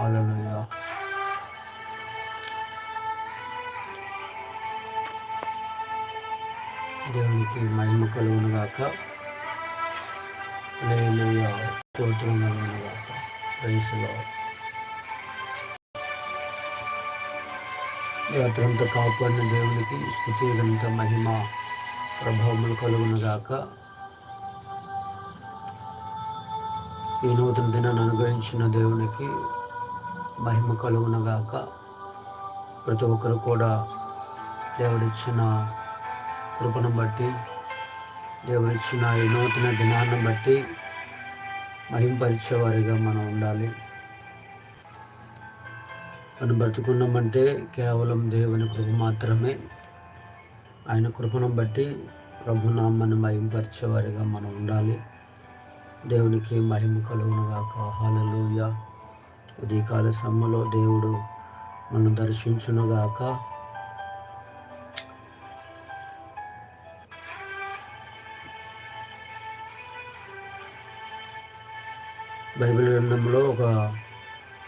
Hallelujah దేవునికి మహిమ కలుగును గాక. లేలుయా స్తోత్రం గాక. ప్రైస్లో కాపాడిన దేవునికి స్థుతి గంత మహిమ ప్రభావములు కలుగును గాక. ఈ నూతన దినాన్ని అనుగ్రహించిన దేవునికి మహిమ కలుగునగాక ప్రతి ఒక్కరు కూడా దేవుడిచ్చిన కృపను బట్టి దేవుడిచ్చిన ఈ నూతన దినాన్ని బట్టి మహింపరిచేవారిగా మనం ఉండాలి. మనం బ్రతుకున్నామంటే కేవలం దేవుని కృప మాత్రమే. ఆయన కృపను బట్టి ప్రభునామాన్ని మహింపరిచేవారిగా మనం ఉండాలి. దేవునికి మహిమ కలుగునగాక హాలలుయ ఉదయకాల శ్రమలో దేవుడు మనం దర్శించునుగాక. బైబిల్ గ్రంథంలో ఒక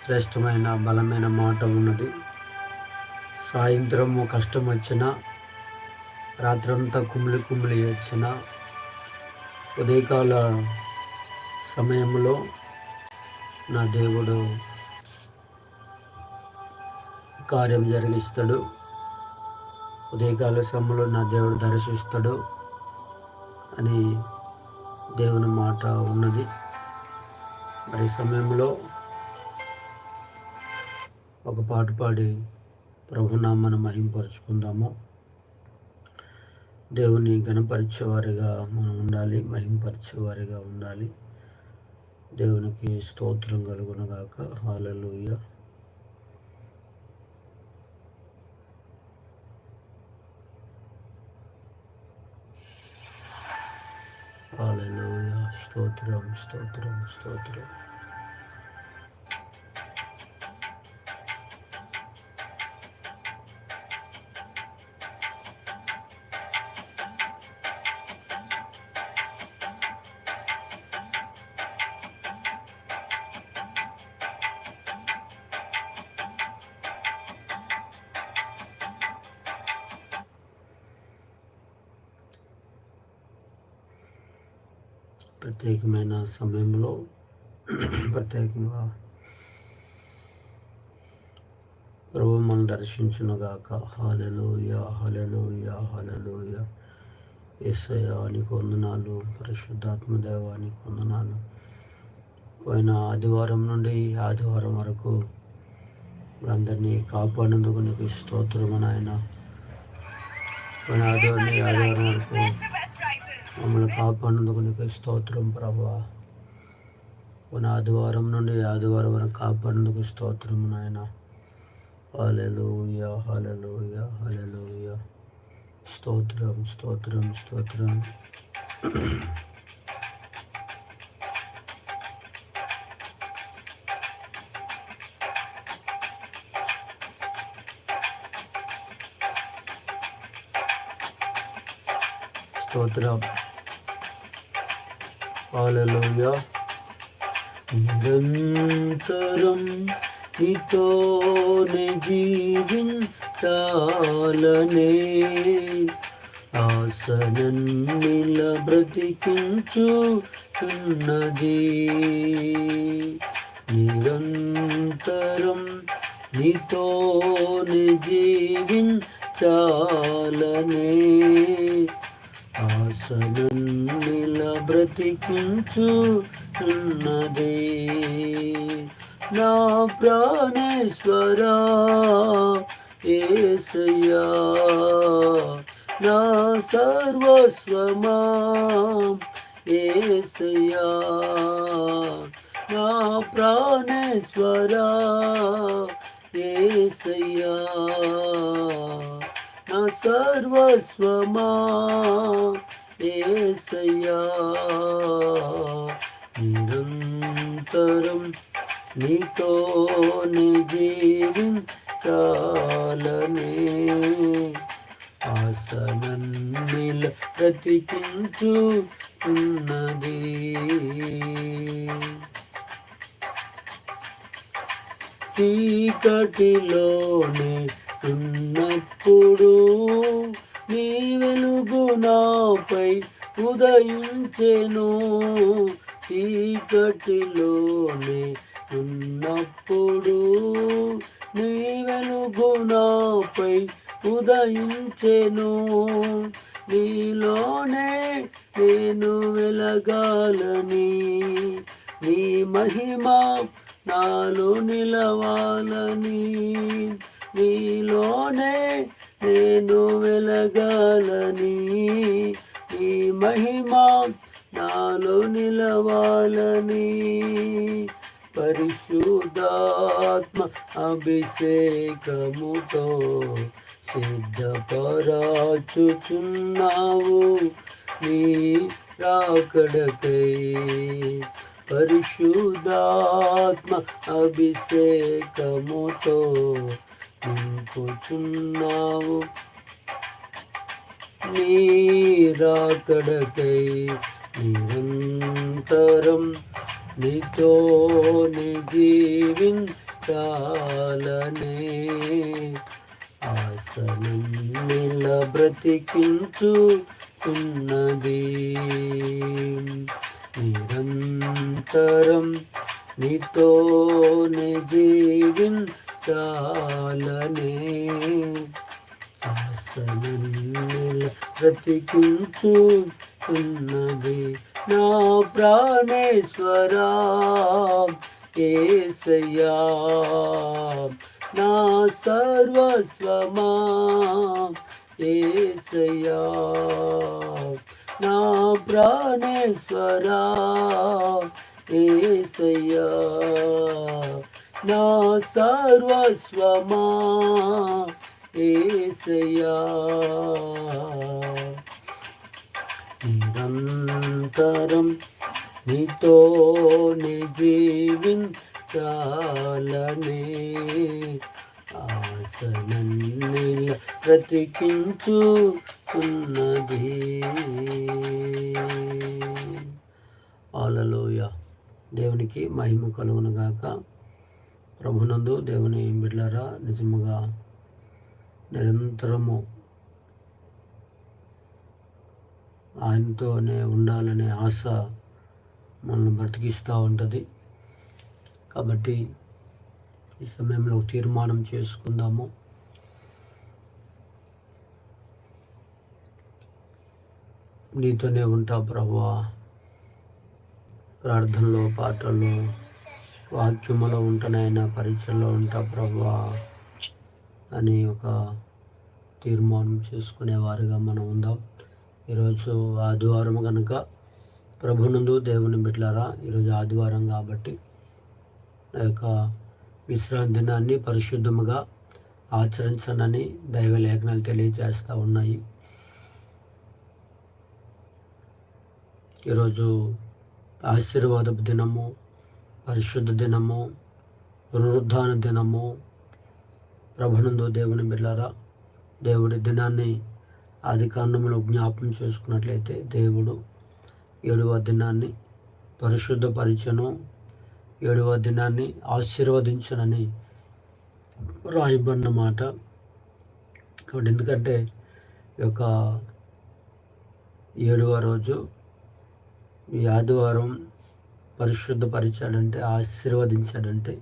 శ్రేష్టమైన బలమైన మాట ఉన్నది. సాయంత్రము కష్టం వచ్చిన రాత్రంతా కుమిలి కుమిలి వచ్చిన ఉదయకాల సమయంలో నా దేవుడు కార్యం జరిగిస్తాడు. ఉదయకాల సమయంలో నా దేవుడు దర్శిస్తాడు అని దేవుని మాట ఉన్నది. మరి సమయంలో ఒక పాట పాడి ప్రభునామను మహింపరుచుకుందాము. దేవుని గణపరిచేవారిగా మనం ఉండాలి మహింపరిచేవారిగా ఉండాలి. దేవునికి స్తోత్రం కలుగునగాక హాలలుయ హాలలుయ స్తోత్రం స్తోత్రం స్తోత్రం సమయంలో ప్రత్యేకంగా ప్రభు మనం దర్శించునుగాక హాలలోయ హాలలోయ హాలలోయ ఏసయానికి వందనాలు. పరిశుద్ధాత్మ దేవానికి వందనాలు. పోయిన ఆదివారం నుండి ఆదివారం వరకు అందరినీ కాపాడేందుకు నీకు స్తోత్రము నాయన. పోయిన ఆదివారం ఆదివారం వరకు మమ్మల్ని కాపాడేందుకు నీకు స్తోత్రం ప్రభా. పోయిన ఆదివారం నుండి ఆదివారం వరకు కాపాడేందుకు స్తోత్రం నాయన. హాలెలూయ హాలెలూయ హాలెలూయ స్తోత్రం స్తోత్రం స్తోత్రం. స్తోత్రం. హాలెలూయ నిరంతరం నీతోనే జీవించాలనే ఆసనన్నిల బ్రతికించు ఉన్నది నిరంతరం నీతోనే జీవించాలనే ఆసనన్నిల బ్రతికించు ఉన్నది నా ప్రాణేశ్వరా ఏసయ్యా నా సర్వస్వమా ఏసయ్యా నా ప్రాణేశ్వరా ఏసయ్యా నీ నీ మహిమ నాలో నిలవాలని. నీలోనే నేను వెలగాలని. నీ మహిమ నాలో నిలవాలని. పరిశుద్ధాత్మ అభిషేకముతో సిద్ధపరాచుచున్నావు. నీ కాకడకై పరిశుద్ధాత్మ అభిషేకముతో నింపుచున్నావు నీరాకడకై నిరంతరం నీతోని జీవించాలనే ఆసనం నిల బ్రతికించు నడుస్తున్నది నిరంతరం నీతోని జీవించాలనే ఆసనం నిల బ్రతికించు ఉన్నది నా ప్రాణేశ్వరా ఏసయ్యా. నా సర్వస్వమా ఏసయ్యా నా ప్రాణేశ్వరా. ఏసయ్యా నా సర్వస్వమా. ఏసయ్యా నిరంతరం నీతో జీవించాలనే ఆసనన్నిల బ్రతికించు ఉన్నది. ఆలలోయ దేవునికి మహిమ కలుగునుగాక ప్రభునందు దేవుని బిడ్డలరా నిజముగా నిరంతరము ఆయనతోనే ఉండాలనే ఆశ మనల్ని బ్రతికిస్తూ ఉంటుంది. కాబట్టి ఈ సమయంలో తీర్మానం చేసుకుందాము. నీతోనే ఉంటా ప్రభా. ప్రార్థనలో పాటల్లో వాక్యములో ఉంటానైనా పరీక్షల్లో ఉంటా ప్రభా అని ఒక తీర్మానం చేసుకునేవారుగా మనం ఉందాం. ఈరోజు ఆదివారం కనుక ప్రభునందు దేవుని బిడ్డలారా ఈరోజు ఆదివారం కాబట్టి ఆ యొక్క విశ్రాంతి దినాన్ని పరిశుద్ధముగా ఆచరించనని దైవ లేఖనాలు తెలియజేస్తూ ఉన్నాయి. ఈరోజు ఆశీర్వాదపు దినము పరిశుద్ధ దినము పునరుద్ధాన దినము. ప్రభునందు దేవుని బిడ్డారా దేవుడి దినాన్ని ఆది జ్ఞాపం చేసుకున్నట్లయితే దేవుడు ఏడవ దినాన్ని పరిశుద్ధ పరిశుద్ధపరిచను. ఏడవ దినాన్ని ఆశీర్వదించునని రాయబడిన మాట. కాబట్టి ఎందుకంటే ఈ యొక్క ఏడవ రోజు ఈ ఆదివారం పరిశుద్ధపరిచాడంటే ఆశీర్వదించాడంటే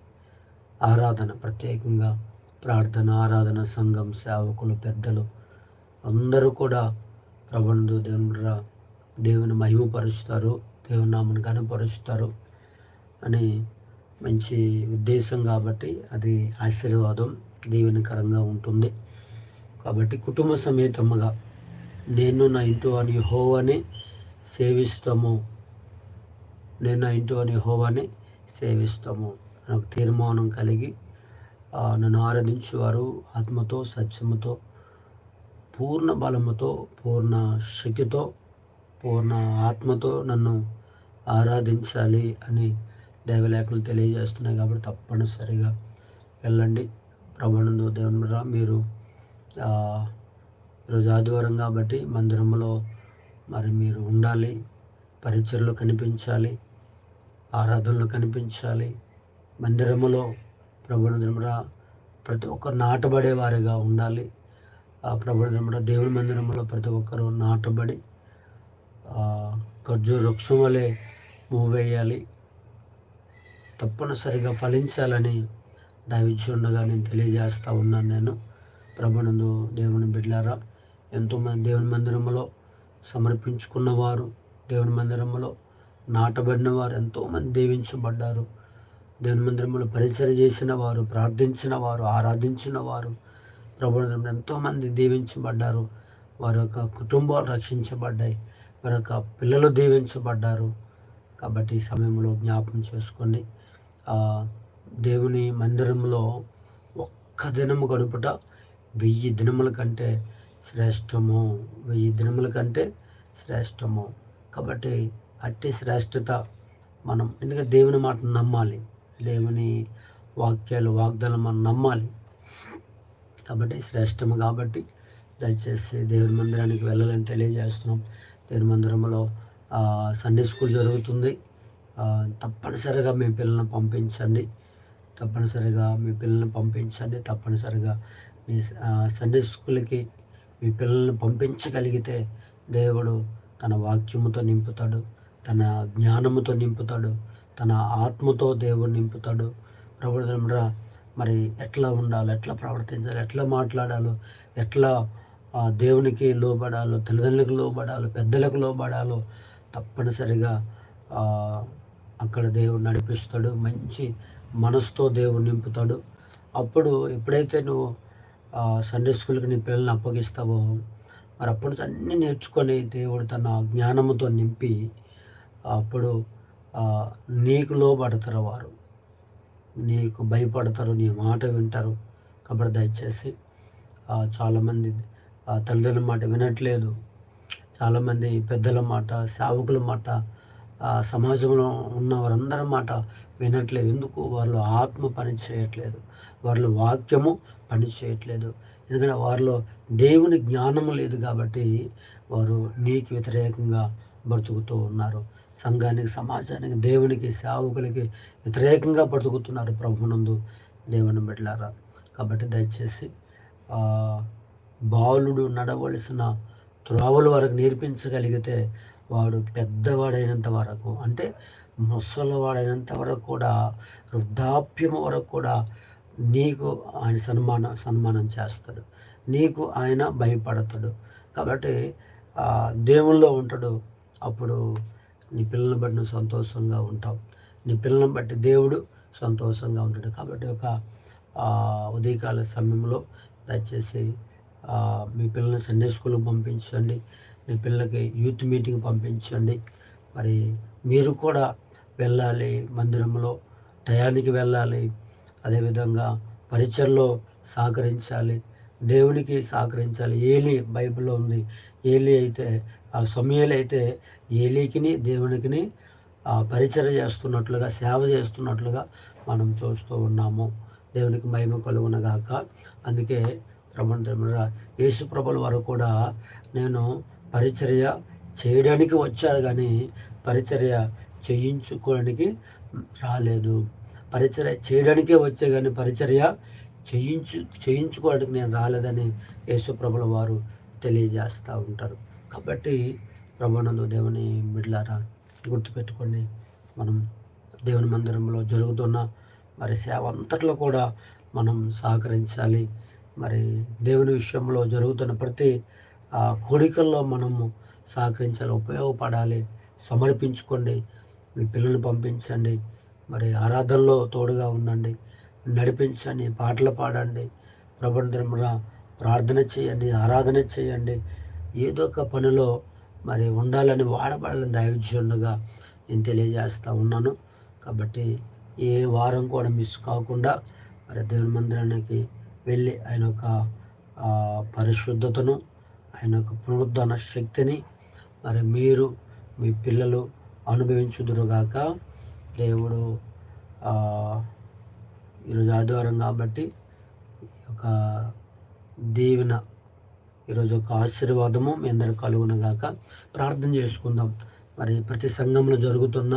ఆరాధన ప్రత్యేకంగా ప్రార్థన ఆరాధన సంఘం సేవకులు పెద్దలు అందరూ కూడా ప్రభుందు దేవుని దేవుని మహిమపరుస్తారు దేవుని నామను కనపరుస్తారు అని మంచి ఉద్దేశం కాబట్టి అది ఆశీర్వాదం దీవెనకరంగా ఉంటుంది. కాబట్టి కుటుంబ సమేతముగా నేను నా ఇంటి అని హోవని సేవిస్తాము. నేను నా ఇంటి అని హోవని సేవిస్తాము నాకు తీర్మానం కలిగి నన్ను ఆరాధించేవారు ఆత్మతో సత్యముతో పూర్ణ బలముతో పూర్ణ శక్తితో పూర్ణ ఆత్మతో నన్ను ఆరాధించాలి అని దైవలేఖలు తెలియజేస్తున్నాయి కాబట్టి తప్పనిసరిగా వెళ్ళండి. ప్రభునందు దేవునిరా మీరు ఈరోజు ఆదివారం కాబట్టి మందిరంలో మరి మీరు ఉండాలి. పరిచయలు కనిపించాలి. ఆరాధనలు కనిపించాలి. మందిరములో ప్రభుత్వ ప్రతి ఒక్కరు నాటబడే వారిగా ఉండాలి. ఆ ప్రభుత్వ దేవుని మందిరంలో ప్రతి ఒక్కరు నాటబడి ఖర్జూర వృక్షం వలె మూవ్ వేయాలి. తప్పనిసరిగా ఫలించాలని దైవించుండగా నేను తెలియజేస్తూ ఉన్నాను నేను. ప్రభునందు దేవుని బిడ్డారా ఎంతోమంది దేవుని మందిరంలో సమర్పించుకున్నవారు దేవుని మందిరంలో నాటబడిన వారు ఎంతోమంది దీవించబడ్డారు. దేవుని మందిరంలో పరిచయం చేసిన వారు ప్రార్థించిన వారు ఆరాధించిన వారు ప్రభుత్వం ఎంతోమంది దీవించబడ్డారు. వారి యొక్క కుటుంబాలు రక్షించబడ్డాయి. వారి యొక్క పిల్లలు దీవించబడ్డారు. కాబట్టి ఈ సమయంలో జ్ఞాపకం చేసుకోండి. దేవుని మందిరంలో ఒక్క దినము గడుపుట వెయ్యి దినముల కంటే శ్రేష్టము. వెయ్యి దినముల కంటే శ్రేష్టము. కాబట్టి అట్టి శ్రేష్టత మనం ఎందుకంటే దేవుని మాట నమ్మాలి. దేవుని వాక్యాలు వాగ్దానం మనం నమ్మాలి. కాబట్టి శ్రేష్టము కాబట్టి దయచేసి దేవుని మందిరానికి వెళ్ళాలని తెలియజేస్తున్నాం. దేవుని మందిరంలో సండే స్కూల్ జరుగుతుంది. తప్పనిసరిగా మీ పిల్లల్ని పంపించండి. తప్పనిసరిగా మీ పిల్లల్ని పంపించండి. తప్పనిసరిగా మీ సండే స్కూల్కి మీ పిల్లల్ని పంపించగలిగితే దేవుడు తన వాక్యముతో నింపుతాడు. తన జ్ఞానముతో నింపుతాడు. తన ఆత్మతో దేవుడు నింపుతాడు. ప్రభుత్వ మరి ఎట్లా ఉండాలో ఎట్లా ప్రవర్తించాలి ఎట్లా మాట్లాడాలో ఎట్లా దేవునికి లోబడాలో తల్లిదండ్రులకు లోబడాలో పెద్దలకు లోబడాలో తప్పనిసరిగా అక్కడ దేవుడు నడిపిస్తాడు మంచి మనసుతో దేవుడు నింపుతాడు. అప్పుడు ఎప్పుడైతే నువ్వు సండే స్కూల్కి నీ పిల్లల్ని అప్పగిస్తావో మరి అప్పుడు అన్నీ నేర్చుకొని దేవుడు తన జ్ఞానముతో నింపి అప్పుడు నీకు లోబడతారు వారు. నీకు భయపడతారు నీ మాట వింటారు. కాబట్టి దయచేసి చాలామంది తల్లిదండ్రుల మాట వినట్లేదు. చాలామంది పెద్దల మాట సేవకుల మాట సమాజంలో ఉన్న వారందరి మాట వినట్లేదు. ఎందుకు? వాళ్ళు ఆత్మ పని చేయట్లేదు. వాళ్ళ వాక్యము పని చేయట్లేదు. ఎందుకంటే వారిలో దేవుని జ్ఞానము లేదు కాబట్టి వారు నీకు వ్యతిరేకంగా బ్రతుకుతూ ఉన్నారు. సంఘానికి సమాజానికి దేవునికి సేవకులకి వ్యతిరేకంగా బ్రతుకుతున్నారు ప్రభునందు దేవుని బిడ్డలారా. కాబట్టి దయచేసి బాలుడు నడవలసిన త్రోవల వరకు నేర్పించగలిగితే వాడు పెద్దవాడైనంత వరకు అంటే ముసలివాడైనంత వరకు కూడా వృద్ధాప్యం వరకు కూడా నీకు ఆయన సన్మానం సన్మానం చేస్తాడు. నీకు ఆయన భయపడతాడు. కాబట్టి దేవుల్లో ఉంటాడు. అప్పుడు నీ పిల్లల్ని బట్టి నువ్వు సంతోషంగా ఉంటావు. నీ పిల్లల్ని బట్టి దేవుడు సంతోషంగా ఉంటాడు. కాబట్టి ఒక ఉదయకాల సమయంలో దయచేసి మీ పిల్లల్ని సండే స్కూల్కి పంపించండి. మీ పిల్లలకి యూత్ మీటింగ్ పంపించండి. మరి మీరు కూడా వెళ్ళాలి మందిరంలో టయానికి వెళ్ళాలి. అదేవిధంగా పరిచయలో సహకరించాలి. దేవునికి సహకరించాలి. ఏలి బైబిల్లో ఉంది. ఏలి అయితే ఆ సమయాలు అయితే ఏలికిని దేవునికిని పరిచయం చేస్తున్నట్లుగా సేవ చేస్తున్నట్లుగా మనం చూస్తూ ఉన్నాము. దేవునికి మహిమ కలుగునగాక. అందుకే ప్రబంధ యేసు ప్రభుల వరకు కూడా నేను పరిచర్య చేయడానికి వచ్చారు కానీ పరిచర్య చేయించుకోవడానికి రాలేదు. పరిచర్య చేయడానికే వచ్చే కానీ పరిచర్య చేయించు చేయించుకోవడానికి నేను రాలేదని యేసుప్రభుల వారు తెలియజేస్తూ ఉంటారు. కాబట్టి ప్రభానందు దేవుని బిడ్లారా గుర్తుపెట్టుకొని మనం దేవుని మందిరంలో జరుగుతున్న మరి సేవ అంతట్లో కూడా మనం సహకరించాలి. మరి దేవుని విషయంలో జరుగుతున్న ప్రతి ఆ కోడికల్లో మనము సహకరించాలి ఉపయోగపడాలి సమర్పించుకోండి. మీ పిల్లల్ని పంపించండి మరి ఆరాధనలో తోడుగా ఉండండి నడిపించండి పాటలు పాడండి ప్రబంధముగా ప్రార్థన చేయండి ఆరాధన చేయండి. ఏదో ఒక పనిలో మరి ఉండాలని వాడబడాలని దయవించుండగా నేను తెలియజేస్తూ ఉన్నాను. కాబట్టి ఏ వారం కూడా మిస్ కాకుండా మరి దేవుని మందిరానికి వెళ్ళి ఆయన యొక్క పరిశుద్ధతను ఆయన యొక్క పునరుద్ధరణ శక్తిని మరి మీరు మీ పిల్లలు అనుభవించుదురుగాక. దేవుడు ఈరోజు ఆదివారం కాబట్టి ఒక దీవెన ఈరోజు ఒక ఆశీర్వాదము మీ అందరికి కలుగునగాక. ప్రార్థన చేసుకుందాం. మరి ప్రతి సంఘంలో జరుగుతున్న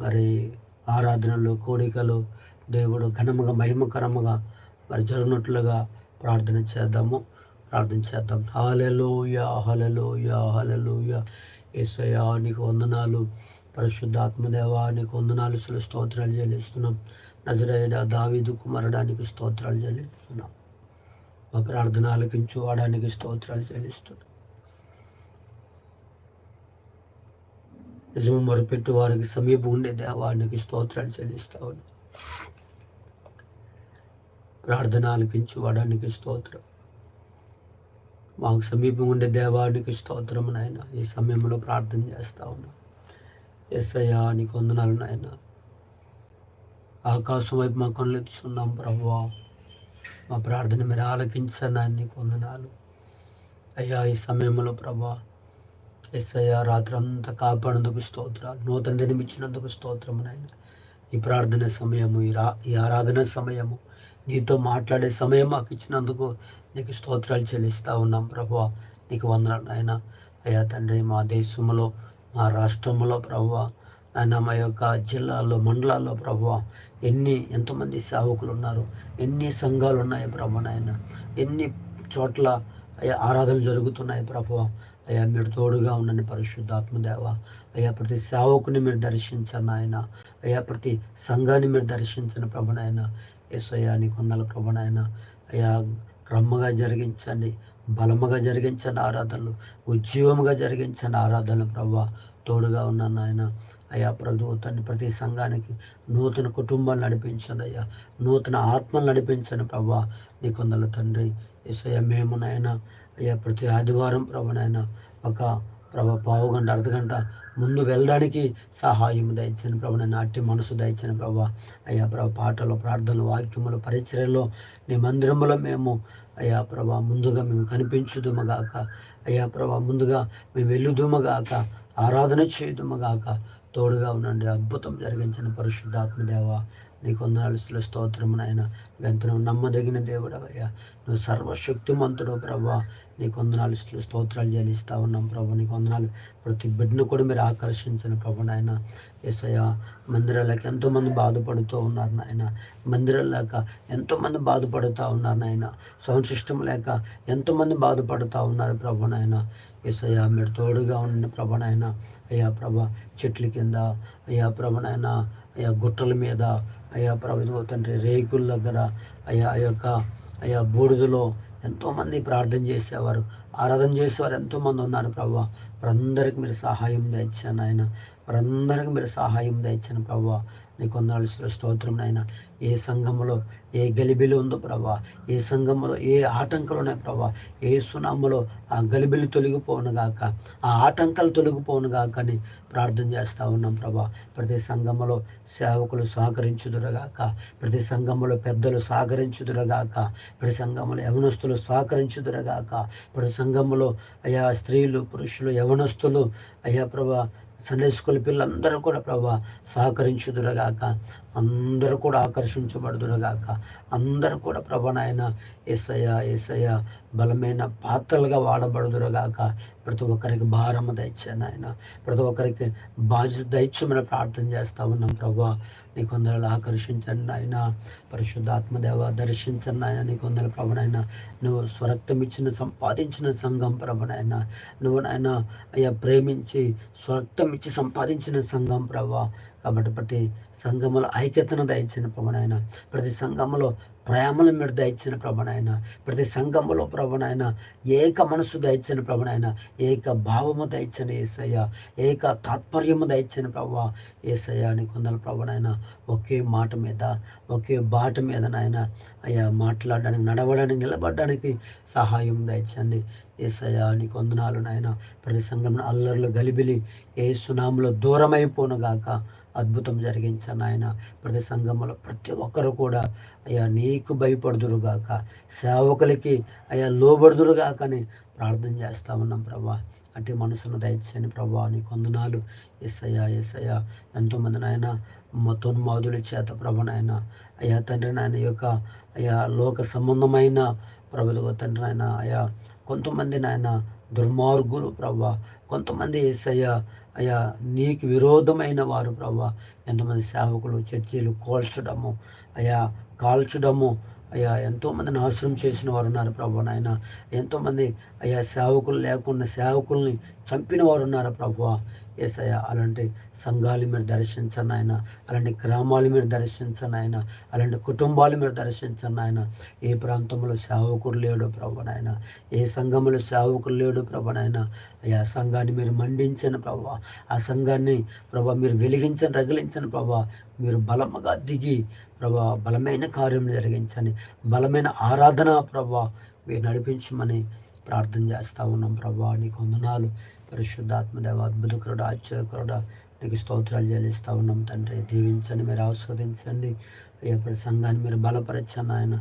మరి ఆరాధనలు కోడికలు దేవుడు ఘనముగా మహిమకరముగా మరి జరిగినట్లుగా ప్రార్థన చేద్దాము. ప్రార్థన చేద్దాం హలలోయ హలలోయ హలలోయ ఏసయ్యా నీకు వందనాలు. పరిశుద్ధాత్మదేవా నీకు వందనాలు. సులు స్తోత్రాలు చెల్లిస్తున్నాం. నజరేడ దావీదు కుమారడానికి స్తోత్రాలు చెల్లిస్తున్నాం. మా ప్రార్థన కించువాడానికి స్తోత్రాలు చెల్లిస్తున్నాం. నిజము మొరపెట్టు వారికి సమీపం ఉండే దేవానికి స్తోత్రాలు చెల్లిస్తా ప్రార్థన ఆలకించు వాడానికి స్తోత్రం. మాకు సమీపం ఉండే దేవానికి స్తోత్రం నాయన. ఈ సమయంలో ప్రార్థన చేస్తా ఉన్నా. ఎస్ అయ్యా నీకు వందనాలు నాయన. ఆకాశం వైపు మా కళ్ళు ఎత్తున్నాం ప్రభువా. మా ప్రార్థన మీరు ఆలకించండి ఆయన నీకు వందనాలు. అయ్యా ఈ సమయంలో ప్రభా ఎస్ అయ్యా రాత్రి అంతా కాపాడేందుకు స్తోత్రాలు. నూతన దినమిచ్చినందుకు స్తోత్రం నాయన. ఈ ప్రార్థన సమయము ఈ రా ఈ ఆరాధన సమయము నీతో మాట్లాడే సమయం మాకు ఇచ్చినందుకు నీకు స్తోత్రాలు చెల్లిస్తూ ఉన్నాం. ప్రభు నీకు వందనాలు నాయన. అయ్యా తండ్రి మా దేశంలో మా రాష్ట్రంలో ప్రభు ఆయన మా యొక్క జిల్లాల్లో మండలాల్లో ప్రభు ఎన్ని ఎంతమంది సేవకులు ఉన్నారు ఎన్ని సంఘాలు ఉన్నాయి ప్రభు నాయన. ఎన్ని చోట్ల అయ్యా ఆరాధనలు జరుగుతున్నాయి ప్రభు అయ్యా మీరు తోడుగా ఉండండి పరిశుద్ధాత్మదేవ అయ్యా ప్రతి సేవకుని మీరు దర్శించండి ఆయన అయ్యా ప్రతి సంఘాన్ని మీరు దర్శించండి ప్రభునైనా ఏసయ్యా నీ కొందల ప్రభునైనా అయ్యా క్రమగా జరిగించండి బలముగా జరిగించండి ఆరాధనలు ఉద్యోగముగా జరిగించండి ఆరాధనలు ప్రభా. తోడుగా ఉన్నాను ఆయన అయ్యా ప్రభు తన ప్రతి సంఘానికి నూతన కుటుంబాలు నడిపించండి అయ్యా. నూతన ఆత్మలు నడిపించండి ప్రభా. నీ కొందల తండ్రి ఏసయ్య మేము నాయన అయ్యా ప్రతి ఆదివారం ప్రభునైనా ఒక ప్రభా పావు గంట అర్ధగంట ముందు వెళ్ళడానికి సహాయం దయచని ప్రభు నేను అట్టి మనసు దయచని ప్రభా. అయ్యా ప్రభు పాటలు ప్రార్థనలు వాక్యములు పరిచర్యలో నీ మందిరములో మేము అయ్యా ప్రభా ముందుగా మేము కనిపించుదుమగాక అయ్యా ప్రభా ముందుగా మేము వెళ్ళుదుమగాక ఆరాధన చేయుదుమగాక తోడుగా ఉండండి. అద్భుతం జరిగించిన పరిశుద్ధాత్మదేవ నీకు వందనాలు స్తోత్రం నాయన. వెంతను నమ్మదగిన దేవుడవయ్యా నువ్వు సర్వశక్తిమంతుడు ప్రభా. నీకు వందనాలు స్తోత్రాలు చెల్లిస్తా ఉన్నాం ప్రభు. నీకు వందనాలు ప్రతి బిడ్డను కూడా మీరు ఆకర్షించిన ప్రభు నాయన. ఎస్ఐ మందిరాలకు ఎంతోమంది బాధపడుతూ ఉన్నారు నాయన. మందిరం లేక ఎంతోమంది బాధపడుతూ ఉన్నారు నాయన. సౌండ్ సిస్టమ్ లేక ఎంతోమంది బాధపడుతూ ఉన్నారు ప్రభు నాయన. ఎస్ఐయా మీరు తోడుగా ఉన్న నాయన. అయ్యా ప్రభ చెట్ల కింద అయ్యా ప్రభనైనా అయ్యా గుట్టల మీద అయ్యా ప్రభు తండ్రి రేకుల దగ్గర అయ్యా ఆ యొక్క అయ్యా బూడిదలో ఎంతోమంది ప్రార్థన చేసేవారు ఆరాధన చేసేవారు ఎంతోమంది ఉన్నారు ప్రభు. వారందరికీ మీరు సహాయం దయచాను ఆయన వారందరికీ మీరు సహాయం దయచాను ప్రభు. నీకు కొందరు స్తోత్రం నాయన. ఏ సంఘంలో ఏ గలిబిలి ఉందో ప్రభా ఏ సంఘములో ఏ ఆటంకాలు ఉన్నాయి ప్రభా ఏ సునామలో ఆ గలిబిలి తొలగిపోను గాక ఆ ఆటంకాలు తొలగిపోను గాక అని ప్రార్థన చేస్తూ ఉన్నాం ప్రభా. ప్రతి సంఘములో సేవకులు సహకరించుదురగాక ప్రతి సంఘములో పెద్దలు సహకరించుదురగాక ప్రతి సంఘములో యవనస్తులు సహకరించుదురగాక ప్రతి సంఘములో అయా స్త్రీలు పురుషులు యవనస్తులు అయ్యా ప్రభా సండే స్కూల్ పిల్లలందరూ కూడా ప్రభా సహకరించుదురగాక. అందరూ కూడా ఆకర్షించబడుదురగాక. అందరూ కూడా ప్రభనాయన ఏసయ్య ఏసయ్య బలమైన పాత్రలుగా వాడబడుదురుగాక. ప్రతి ఒక్కరికి భారము దయచాను ఆయన ప్రతి ఒక్కరికి బాధ్యత దయచమని ప్రార్థన చేస్తా ఉన్నాం ప్రభా. నీ కొందరు ఆకర్షించండి ఆయన పరిశుద్ధాత్మదేవ దర్శించండి ఆయన నీ కొందరు ప్రభునైనా. నువ్వు స్వరక్తం ఇచ్చిన సంపాదించిన సంఘం ప్రభునైనా. నువ్వు నాయన అయ్యా ప్రేమించి స్వరక్తం ఇచ్చి సంపాదించిన సంఘం ప్రభా. కాబట్టి ప్రతి సంఘములో ఐక్యతను దయచిన ప్రభునాయన ప్రతి సంఘములో ప్రేమను మీరు దయచిన ప్రభునాయన ప్రతి సంఘములో ప్రభునాయన ఏక మనసు దయచిన ప్రభునాయన ఏక భావము దయచిన ఏసయ్య ఏక తాత్పర్యము దయచిన ప్రభా ఏసయ్య అని కొందరు ప్రభునాయన ఒకే మాట మీద ఒకే బాట మీద నాయన అయ్యా మాట్లాడడానికి నడవడానికి నిలబడడానికి సహాయం దయచండి ఏసయ్య నీకు వందనాలు నాయన ప్రతి సంఘంలో అల్లర్లు గలిబిలి ఏ సునాములో దూరమైపోనుగాక అద్భుతం జరిగించాను ఆయన ప్రతి సంఘంలో ప్రతి ఒక్కరు కూడా అయ్యా నీకు భయపడుదురుగాక సేవకులకి అయ్యా లోబడుదురుగాక అని ప్రార్థన చేస్తా ఉన్నాం ప్రభా. అంటే మనసును దయచేయని ప్రభా నీ కొందనాలు ఎస్సయ్యా ఎస్సయ్యా ఎంతోమంది నాయన తొన్మాదుల చేత ప్రభు నాయన. అయ్యా తండ్రి నాయన యొక్క అయ్యా లోక సంబంధమైన ప్రభుత్వ తండ్రి నాయన అయ్యా కొంతమంది నాయన దుర్మార్గులు ప్రభా. కొంతమంది ఎస్సయ్యా అయ్యా నీకు విరోధమైన వారు ప్రభా. ఎంతమంది సేవకులు చర్చీలు కోల్చడము అయ్యా కాల్చడము. అయ్యా ఎంతోమంది నాశనం చేసిన వారు ఉన్నారు ప్రభు నాయన. ఎంతోమంది అయ్యా సేవకులు లేకుండా సేవకుల్ని చంపిన వారు ఉన్నారు ప్రభు. ఏసయ అలాంటి సంఘాలు మీరు దర్శించండి ఆయన అలాంటి గ్రామాలు మీరు దర్శించండి ఆయన అలాంటి కుటుంబాలు మీరు దర్శించండి ఆయన. ఏ ప్రాంతంలో సేవకుడు లేడు ప్రభు ఏ సంఘంలో సేవకుడు లేడు ప్రభు అయ్యా సంఘాన్ని మీరు మండించిన ప్రభా. ఆ సంఘాన్ని ప్రభా మీరు వెలిగించని రగిలించండి ప్రభా. మీరు బలముగా దిగి ప్రభా బలమైన కార్యం జరిగించండి. బలమైన ఆరాధన ప్రభా మీరు నడిపించమని ప్రార్థన చేస్తూ ఉన్నాం ప్రభా. నీకు వందనాలు. పరిశుద్ధాత్మదేవ అద్భుతకరుడు ఆశ్చర్యకరుడు నీకు స్తోత్రాలు చెల్లిస్తూ ఉన్నాం తండ్రి. దీవించండి మీరు ఆస్వాదించండి అయ్యా ప్రతి సంఘాన్ని మీరు బలపరచండి ఆయన.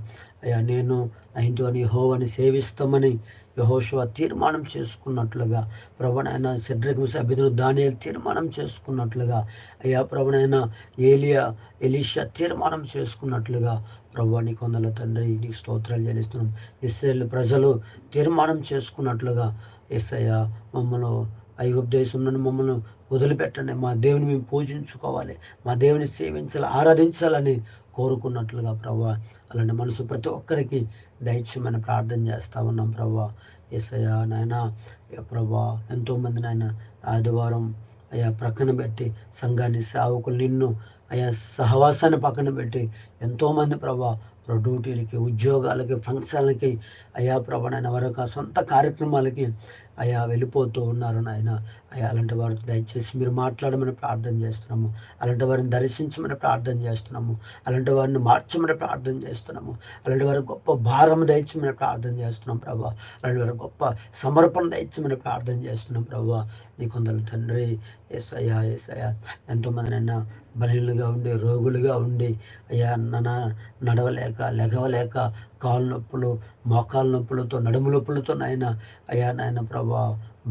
అయ్యా నేను నా ఇంటి అని యహోవని సేవిస్తామని యహోశివ తీర్మానం చేసుకున్నట్లుగా ప్రభునైనా సెడ్రిక్ సభ్యులు దానియలు తీర్మానం చేసుకున్నట్లుగా అయ్యా ప్రభునైనా ఏలియా ఎలీషా తీర్మానం చేసుకున్నట్లుగా ప్రభు నీకు తండ్రి. నీకు స్తోత్రాలు చెల్లిస్తున్నాం. ఇస్రాయేల్ ప్రజలు తీర్మానం చేసుకున్నట్లుగా ఏసయ్యా మమ్మల్ని ఐగుప్తు దేశం నుండి మమ్మల్ని వదిలిపెట్టండి. మా దేవుని మేము పూజించుకోవాలి. మా దేవుని సేవించాలి ఆరాధించాలని కోరుకున్నట్లుగా ప్రభా అలాంటి మనసు ప్రతి ఒక్కరికి దయచేయమని ప్రార్థన చేస్తూ ఉన్నాం ప్రభా. ఎస్ఐయా నాయన ప్రభా ఎంతోమంది నాయన ఆదివారం అయ్యా ప్రక్కన పెట్టి సంఘాన్ని సేవకులు నిన్ను అయ్యా సహవాసాన్ని పక్కన పెట్టి ఎంతోమంది ప్రభా డ్యూటీలకి ఉద్యోగాలకి ఫంక్షన్లకి అయా ప్రభా నాయన వరకు సొంత కార్యక్రమాలకి అయ్యా వెళ్ళిపోతూ ఉన్నారు నాయన. అయ్యా అలాంటి వారితో దయచేసి మీరు మాట్లాడమని ప్రార్థన చేస్తున్నాము. అలాంటి వారిని దర్శించమని ప్రార్థన చేస్తున్నాము. అలాంటి వారిని మార్చమని ప్రార్థన చేస్తున్నాము. అలాంటి వారి గొప్ప భారం దయచమని ప్రార్థన చేస్తున్నాం ప్రభా. అలాంటి వారి గొప్ప సమర్పణ దయచమని ప్రార్థన చేస్తున్నాం ప్రభా. నీ కొందరు తండ్రి. ఎస్ అయ్యా ఎస్ అయ్యా ఎంతోమంది నైనా బలీలుగా ఉండి రోగులుగా ఉండి అయ్యా నన నడవలేక లెగవలేక కాలు నొప్పులు మోకాలు నొప్పులతో నడుము నొప్పులతో నాయన అయ్యా నాయన ప్రభా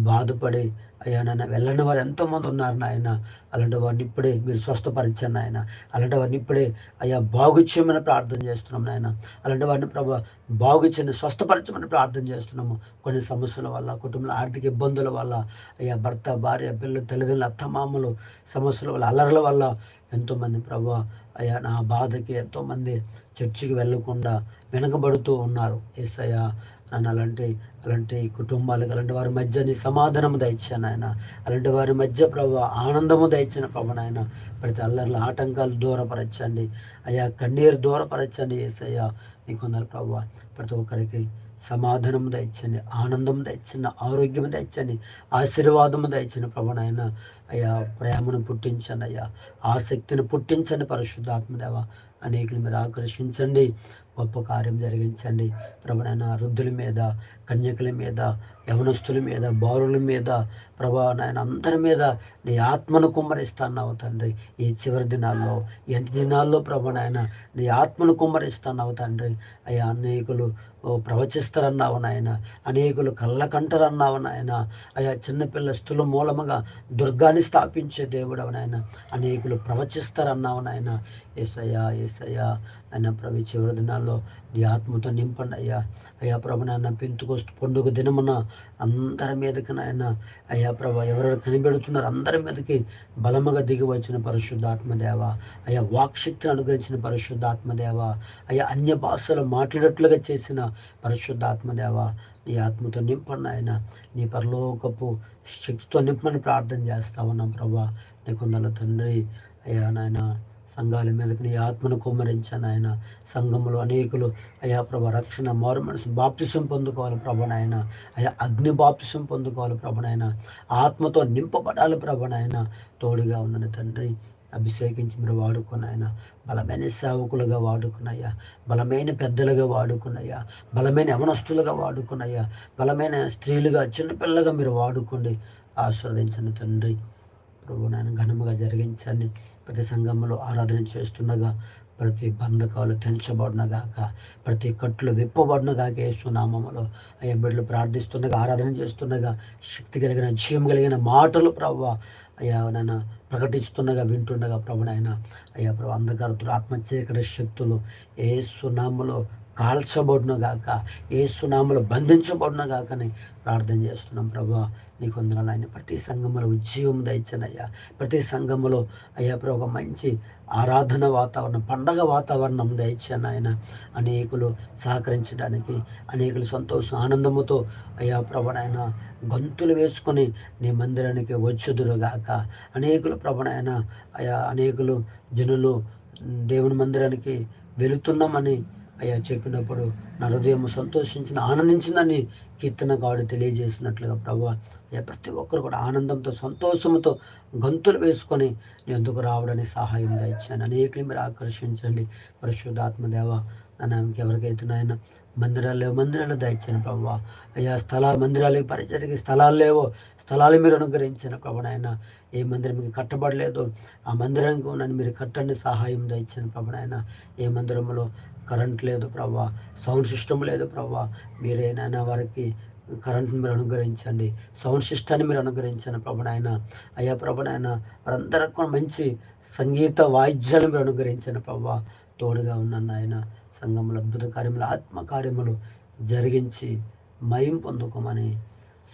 బాధపడి అయ్యా నాన్న వెళ్ళని వారు ఎంతోమంది ఉన్నారు నాయన. అలాంటి వారిని ఇప్పుడే మీరు స్వస్థపరిచాను నాయన. అలాంటి వారిని ఇప్పుడే అయ్యా బాగు చేయమని ప్రార్థన చేస్తున్నాం నాయన. అలాంటి వారిని ప్రభా బాగు చేయని స్వస్థపరచమని ప్రార్థన చేస్తున్నాము. కొన్ని సమస్యల వల్ల కుటుంబంలో ఆర్థిక ఇబ్బందుల వల్ల అయ్యా భర్త భార్య పిల్లలు తల్లిదండ్రులు అత్తమామలు సమస్యల వల్ల అల్లర్ల వల్ల ఎంతోమంది ప్రభా అయ్యా నా బాధకి ఎంతోమంది చర్చికి వెళ్ళకుండా వెనకబడుతూ ఉన్నారు. ఎస్ అయ్యా నన్ను అలాంటి అలాంటి కుటుంబాలకు అలాంటి వారి మధ్య నీ సమాధానము దయచాను ఆయన అలాంటి వారి మధ్య ప్రభు ఆనందము దయచిన ప్రభు నాయన. ప్రతి అల్లర్ల ఆటంకాలు దూరపరచండి. అయ్యా కన్నీరు దూరపరచండి ఎస్ అయ్యా నీ కొందరు ప్రభు ప్రతి ఒక్కరికి సమాధానం దయచండి ఆనందం దయచండి ఆరోగ్యం దయచండి ఆశీర్వాదము దయచండి ప్రభు నాయన. అయ్యా ప్రేమను పుట్టించండి అయ్యా. ఆసక్తిని పుట్టించండి పరిశుద్ధాత్మదేవ అనేకులు మీరు ఆకర్షించండి. గొప్ప కార్యం జరిగించండి. ప్రభునైనా వృద్ధుల మీద కన్యకుల మీద యవనస్తుల మీద బారుల మీద ప్రభా నాయన అందరి మీద నీ ఆత్మను కుమ్మరిస్తాన్నావు తండ్రి. ఈ చివరి దినాల్లో ఎంత దినాల్లో ప్రభు నాయన నీ ఆత్మను కుమ్మరిస్తాన్నావు తండ్రి. అయ్యా అనేకులు ప్రవచిస్తారన్నావు నాయన. అనేకులు కళ్ళకంటారన్నావు నాయన. అయ్యా చిన్నపిల్ల స్థుల మూలముగా దుర్గాన్ని స్థాపించే దేవుడవు నాయన. అనేకులు ప్రవచిస్తారన్నావు నాయన. ఏసయ్యా ఏసయ్యా ఆయన ప్రభు చివరి దినాల్లో నీ ఆత్మతో నింపండి అయ్యా. అయ్యా ప్రభు నాయన పెంతుకొస్తు పండుగ దినమున అందరి మీదకి నాయన అయ్యా ప్రభు ఎవరెవరు కనిపెడుతున్నారు అందరి మీదకి బలముగా దిగి వచ్చిన పరిశుద్ధాత్మదేవ అయ్యా వాక్శక్తిని అనుగ్రహించిన పరిశుద్ధాత్మదేవ అయ్యా అన్య భాషలు మాట్లాడేట్లుగా చేసిన పరిశుద్ధాత్మదేవ నీ ఆత్మతో నింపండి ఆయన నీ పరలోకపు శక్తితో నింపని ప్రార్థన చేస్తా ఉన్నాం ప్రభా. నీ కొందల తండ్రి. అయ్యా నాయన సంఘాల మీదకి నీ ఆత్మను కుమ్మరించాను ఆయన. సంఘంలో అనేకులు అయ్యా ప్రభ రక్షణ మారు మనసు బాప్తిసం పొందుకోవాలి ప్రభనైనా అయా అగ్ని బాప్తిసం పొందుకోవాలి ప్రభనైనా ఆత్మతో నింపబడాలి ప్రభణాయన తోడుగా ఉన్న తండ్రి అభిషేకించి మీరు వాడుకున్నాయన బలమైన సేవకులుగా వాడుకున్నాయా బలమైన పెద్దలుగా వాడుకున్నాయా బలమైన యవనస్తులుగా వాడుకున్నాయా బలమైన స్త్రీలుగా చిన్నపిల్లగా మీరు వాడుకోండి. ఆస్వాదించిన తండ్రి. ప్రభు నాయన ఘనముగా జరిగించండి. ప్రతి సంఘంలో ఆరాధన చేస్తుండగా ప్రతి బంధకాలు తెంచబడినగాక ప్రతి కట్లు విప్పబడినగాక యేసునామములో అయ్యా బిడ్డలు ప్రార్థిస్తుండగా ఆరాధన చేస్తుండగా శక్తి కలిగిన జీవం కలిగిన మాటలు ప్రభు అయ్యా నాయన ప్రకటిస్తుండగా వింటుండగా ప్రభు నాయన. అయ్యా ప్రభు అంధకారతులు ఆత్మచీకటి శక్తులు ఏ సునామలో కాల్చబడును గాక. ఏ సునాములు బంధించబడిన గాకని ప్రార్థన చేస్తున్నాం. ప్రభా నీకు వందనాలు ఆయన ప్రతి సంఘంలో ఉద్యోగం దయచనయ్యా. ప్రతి సంఘంలో అయ్యా ప్రభు మంచి ఆరాధన వాతావరణం పండగ వాతావరణం దయచాను ఆయన. అనేకులు సహకరించడానికి అనేకులు సంతోషం ఆనందముతో అయ్యా ప్రభనైన గొంతులు వేసుకొని నీ మందిరానికి వచ్చుదురుగాక అనేకులు ప్రభనైన అయా అనేకులు జనులు దేవుని మందిరానికి వెళుతున్నామని అయ్యా చెప్పినప్పుడు నా హృదయం సంతోషించింది ఆనందించిందని కీర్తనగాడు తెలియజేసినట్లుగా ప్రభు అయ్యా ప్రతి ఒక్కరు కూడా ఆనందంతో సంతోషంతో గంతులు వేసుకొని ఎందుకు రావడానికి సహాయం దయచాను అనేకులు మీరు ఆకర్షించండి. పరిశుద్ధాత్మదేవ నన్ను ఎవరికైతే నాయన మందిరాలు లేవు మందిరాలు దయచాను ప్రభు. అయ్యా స్థలాలు మందిరాలకి పరిచయకి స్థలాలు లేవో స్థలాలు మీరు అనుగ్రహించిన ప్రభు నాయన. ఏ మందిరం మీకు కట్టబడలేదు ఆ మందిరంకు నన్ను మీరు కట్టండి సహాయం దయచిన ప్రభు నాయన. ఏ మందిరంలో కరెంట్ లేదు ప్రభా సౌండ్ సిస్టమ్ లేదు ప్రభా. మీరేనైనా వారికి కరెంట్ని మీరు అనుగ్రహించండి. సౌండ్ సిస్టాన్ని మీరు అనుగ్రహించండి ప్రభునాయన అయ్యా ప్రభునాయన వారందరికి మంచి సంగీత వాయిద్యాలు మీరు అనుగ్రహించండి ప్రభా. తోడుగా ఉన్నాను ఆయన సంఘములు అద్భుత కార్యములు ఆత్మ కార్యములు జరిగించి మయం పొందుకోమని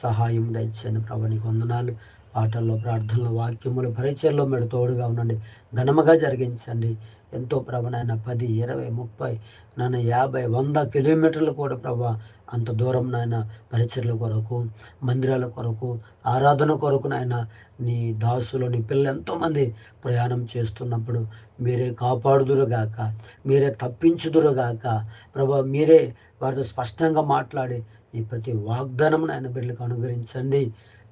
సహాయం దయచేయండి ప్రభు. నీకు వందనాలు. పాటల్లో ప్రార్థనలు వాక్యములు పరిచయంలో మీరు తోడుగా ఉండండి. ఘనముగా జరిగించండి. ఎంతో ప్రభనైనా పది ఇరవై ముప్పై నాన్న యాభై వంద కిలోమీటర్లు కూడా ప్రభా అంత దూరం నాయన పరిచర్ల కొరకు మందిరాల కొరకు ఆరాధన కొరకు నాయన నీ దాసులు నీ పిల్లలు ఎంతోమంది ప్రయాణం చేస్తున్నప్పుడు మీరే కాపాడుదురుగాక మీరే తప్పించుదురుగాక ప్రభా మీరే వారితో స్పష్టంగా మాట్లాడి ఈ ప్రతి వాగ్దానం నాయన బిడ్డలకు అనుగ్రహించండి.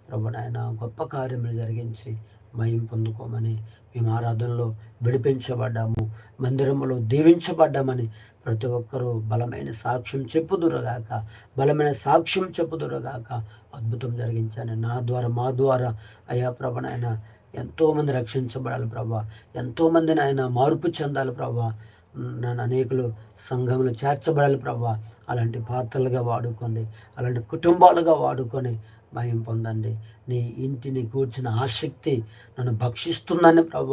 ప్రభు నాయన గొప్ప కార్యములు జరిగించి మయం పొందుకోమని మేము ఆరాధనలో విడిపించబడ్డాము మందిరంలో దీవించబడ్డామని ప్రతి ఒక్కరూ బలమైన సాక్ష్యం చెప్పుదురుగాక బలమైన సాక్ష్యం చెప్పుదురుగాక అద్భుతం జరిగించాను. నా ద్వారా మా ద్వారా అయ్యా ప్రభనైనా ఎంతోమంది రక్షించబడాలి ప్రభా. ఎంతోమందిని ఆయన మార్పు చెందాలి ప్రభా. నన్ను అనేకులు సంఘంలో చేర్చబడాలి ప్రభా. అలాంటి పాత్రలుగా వాడుకొని అలాంటి కుటుంబాలుగా వాడుకొని భయం పొందండి. నీ ఇంటిని కూర్చిన ఆసక్తి నన్ను భక్షిస్తుందని ప్రభు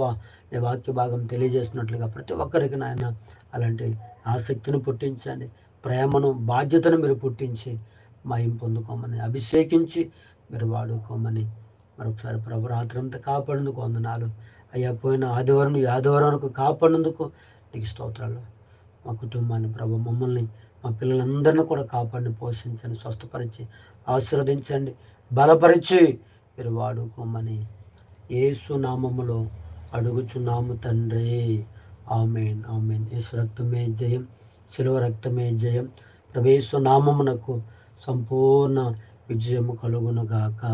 నీ వాక్య భాగం తెలియజేస్తున్నట్లుగా ప్రతి ఒక్కరికి నాయన అలాంటి ఆసక్తిని పుట్టించండి. ప్రేమను బాధ్యతను మీరు పుట్టించి మయం పొందుకోమని అభిషేకించి మీరు వాడుకోమని మరొకసారి ప్రభు రాత్రంతా కాపాడేందుకు వందనాలు. అయ్యా పోయిన ఆదివారం ఆదివారం వరకు కాపాడేందుకు నీకు స్తోత్రాలు. మా కుటుంబాన్ని ప్రభు మమ్మల్ని మా పిల్లలందరినీ కూడా కాపాడిని పోషించని స్వస్థపరిచి ఆశీర్వదించండి. బలపరిచి మీరు వాడుకోమని ఏసు నామములో అడుగుచున్నాము తండ్రి. Amen amen. యేసు రక్తమే జయం శిలువ రక్తమే జయం. ప్రవేశ నామమునకు సంపూర్ణ విజయము కలుగునగాక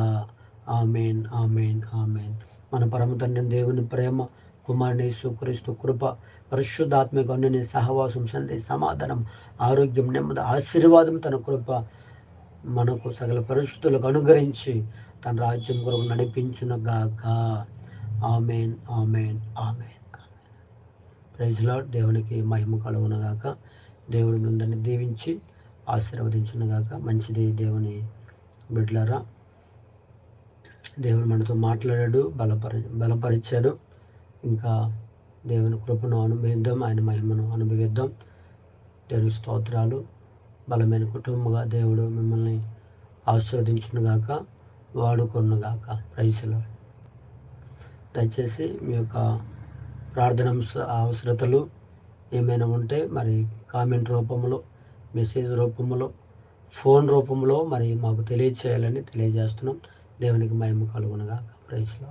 ఆమెన్ ఆమెన్ ఆమెన్. మన పరమ తండ్రి దేవుని ప్రేమ కుమారుని సుక్రీస్తు కృప పరిశుద్ధాత్మిక అన్ని సహవాసం సందే సమాధానం ఆరోగ్యం నెమ్మది ఆశీర్వాదం తన కృప మనకు సకల పరిస్థితులకు అనుగ్రహించి తన రాజ్యం కొరకు నడిపించునగాక ఆమెన్ ఆమెన్ ఆమెన్. ప్రైజ్లో దేవునికి మహిమ కలుగునగాక దేవుడి ముందని దీవించి ఆశీర్వదించునగాక మంచిది దేవుని బిడ్లరా దేవుడు మనతో మాట్లాడాడు బలపరి బలపరిచాడు. ఇంకా దేవుని కృపను అనుభవిద్దాం ఆయన మహిమను అనుభవిద్దాం. దేవుని స్తోత్రాలు. బలమైన కుటుంబంగా దేవుడు మిమ్మల్ని ఆశీర్వదించునుగాక వాడుకున్నగాక ప్రైజ్లో దయచేసి మీ యొక్క ప్రార్థన అవసరతలు ఏమైనా ఉంటే మరి కామెంట్ రూపంలో మెసేజ్ రూపంలో ఫోన్ రూపంలో మరి మాకు తెలియచేయాలని తెలియజేస్తున్నాం. దేవునికి మహిమ కలుగునగాక. ప్రైజ్లో